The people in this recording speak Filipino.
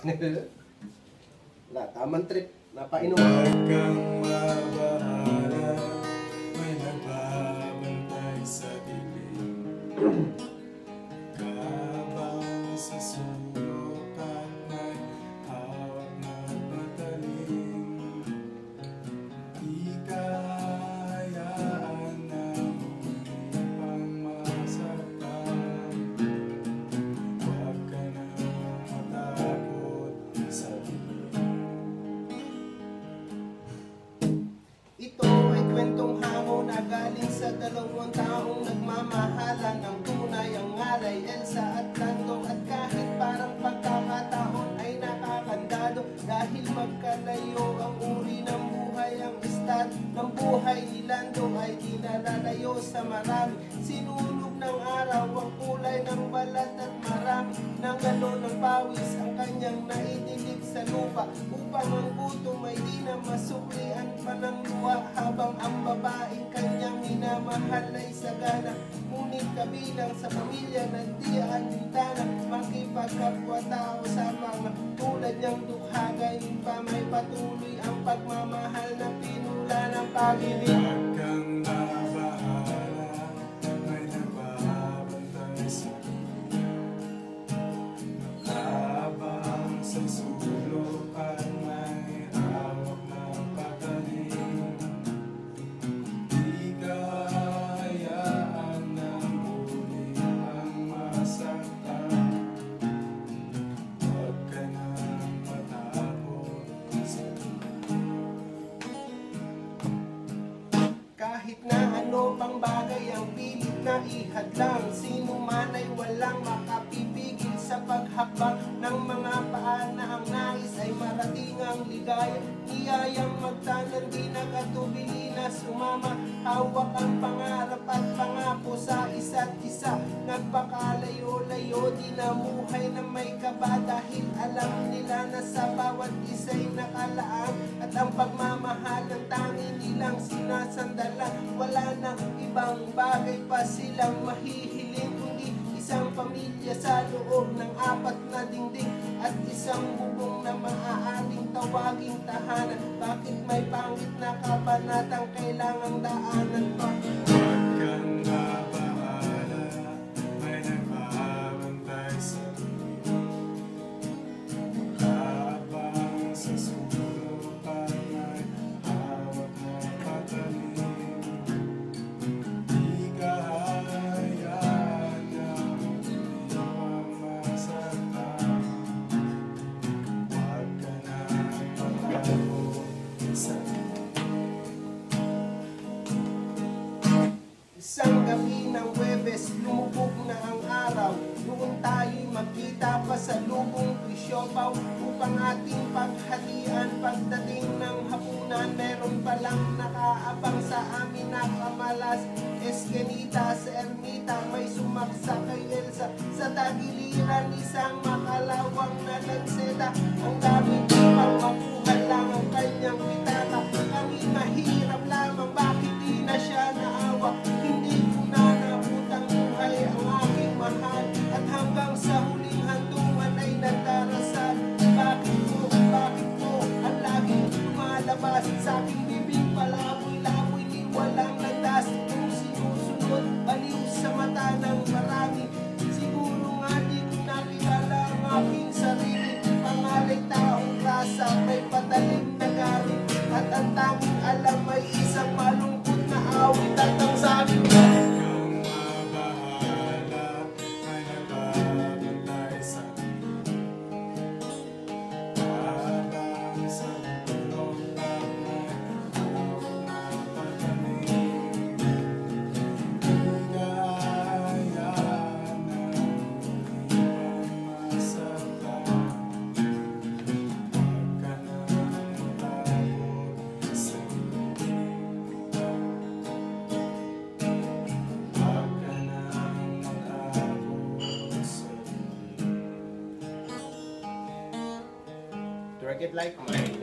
Wala, tamang trip. Napainom. Huwag kang mabahala, may nagbabantay sa dilim. Ito ay kwentong hamon na galing sa dalawang taong nagmamahalan ng tunay ang ngalay Elsa at Lando. At kahit parang pagkakataon ay nakakandado dahil magkalayo ang uri ng buhay ang estad ng buhay ni Lando ay di nalalayo sa marami. Sinunog ng araw ang kulay ng balat at marami. Ng galo ng pawis ang kanyang naidilig sa lupa upang ang gutom ay di na masuklian kabilang sa pamilya na di alintana makipagkapwa-tao sa mga tulad niyang dukha gayon pa may patuloy ang pagmamahal na pinula ng pag-ibig. Huwag kang mabahala, may sa Habang sa ano pang bagay ang pilit na ihadlang? Sino man ay walang makapipigil sa paghakbang Ng mga paa na ang nais ay marating ang ligaya. Niyayang magtanan di nakatubili na sumama. Hawak ang pangarap at pangako sa isa't isa. Nagpakalayo-layo di namuhay na may kaba Dahil alam nila na sa bawat isa'y nakalaan. At ang pagmamahal ng tangi nilang sinasandalan Wala nang ibang bagay pa silang mahihiling Kundi isang pamilya sa loob ng apat na dingding At isang bubong na maaaring tawaging tahanan. Bakit may pangit na kabanatang magkita pa sa lubong Siopaw upang ating paghalian. Pagdating ng hapunan, meron palang nakaabang sa amin na kamalas. Eskenita sa ermita, may sumaksa kay Elsa. Sa tagiliran, isang makalawang na lanseta Ang lumalabas Sa aking bibig palaboy-laboy Di walang landas. Kung sinusunod, baliw sa mata ng marami. Siguro nga di ko nakilala ang aking sarili. Pangalay taong rasa, may patalim na galing At ang tanging alam ay isang malungkot na awit. At ang sabi ko It like mine,